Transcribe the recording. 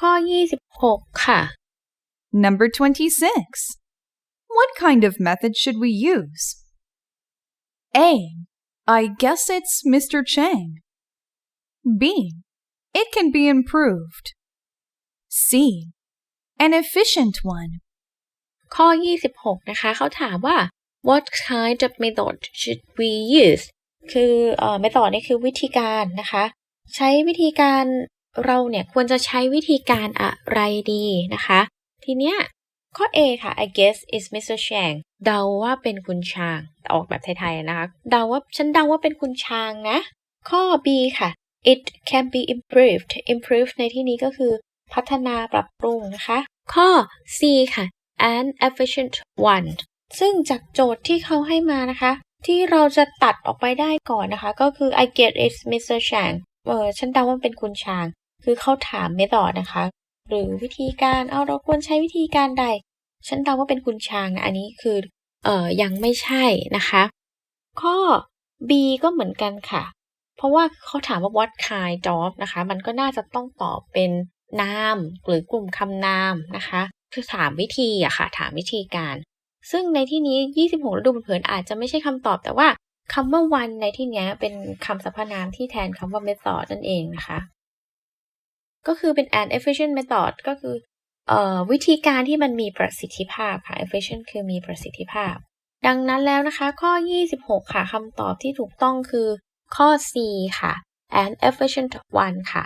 ข้อ 26 ค่ะ Number 26. What kind of method should we use? A. I guess it's Mr. Chang. B. It can be improved. C. An efficient one. ข้อ 26 นะคะ เขาถามว่า what kind of method should we use คือเอ่อ method นี่คือวิธีการนะคะ ใช้วิธีการ เราเนี่ยควรจะใช้วิธีการอะไรดีนะคะ ทีเนี้ยข้อ A ค่ะ I guess is Mr. Chang เดาว่าเป็นคุณชาง ออกแบบไทยๆนะคะเดาว่าฉันเดาว่าเป็นคุณชางนะ ข้อ B ค่ะ it can be improved improved ในที่นี้ก็คือพัฒนาปรับปรุงนะคะ ข้อ C ค่ะ an efficient one ซึ่งจากโจทย์ที่เขาให้มานะคะ ที่เราจะตัดออกไปได้ก่อนนะคะ ก็คือ I get it's Mr. Chang เออฉันเดาว่าเป็นคุณชาง คือเขาถามไม่ต่อนะคะ หรือวิธีการเอาเราควรใช้วิธีการใด ฉันเดาว่าเป็นคุณชางนะอันนี้คือเอ่อยังไม่ใช่นะคะ ข้อ B ก็เหมือนกันค่ะ เพราะว่าเขาถามว่า what kind of นะคะ มันก็น่าจะต้องตอบเป็นนามหรือกลุ่มคำนามนะคะ คือถามวิธีอะค่ะ ถามวิธีการ ซึ่งในที่นี้ 26ฤดูเผินอาจจะไม่ใช่คำตอบแต่ว่าคำว่า one ในที่นี้เป็นคำสรรพนามที่แทนคำว่า method นั่นเองนะคะ ก็คือเป็น an efficient method ก็คืออวิธีการที่มันมีประสิทธิภาพค่ะ efficient คือมีประสิทธิภาพ ดังนั้นแล้วนะคะ ข้อ 26 ค่ะคำตอบที่ถูกต้องคือข้อ C ค่ะ an efficient one ค่ะ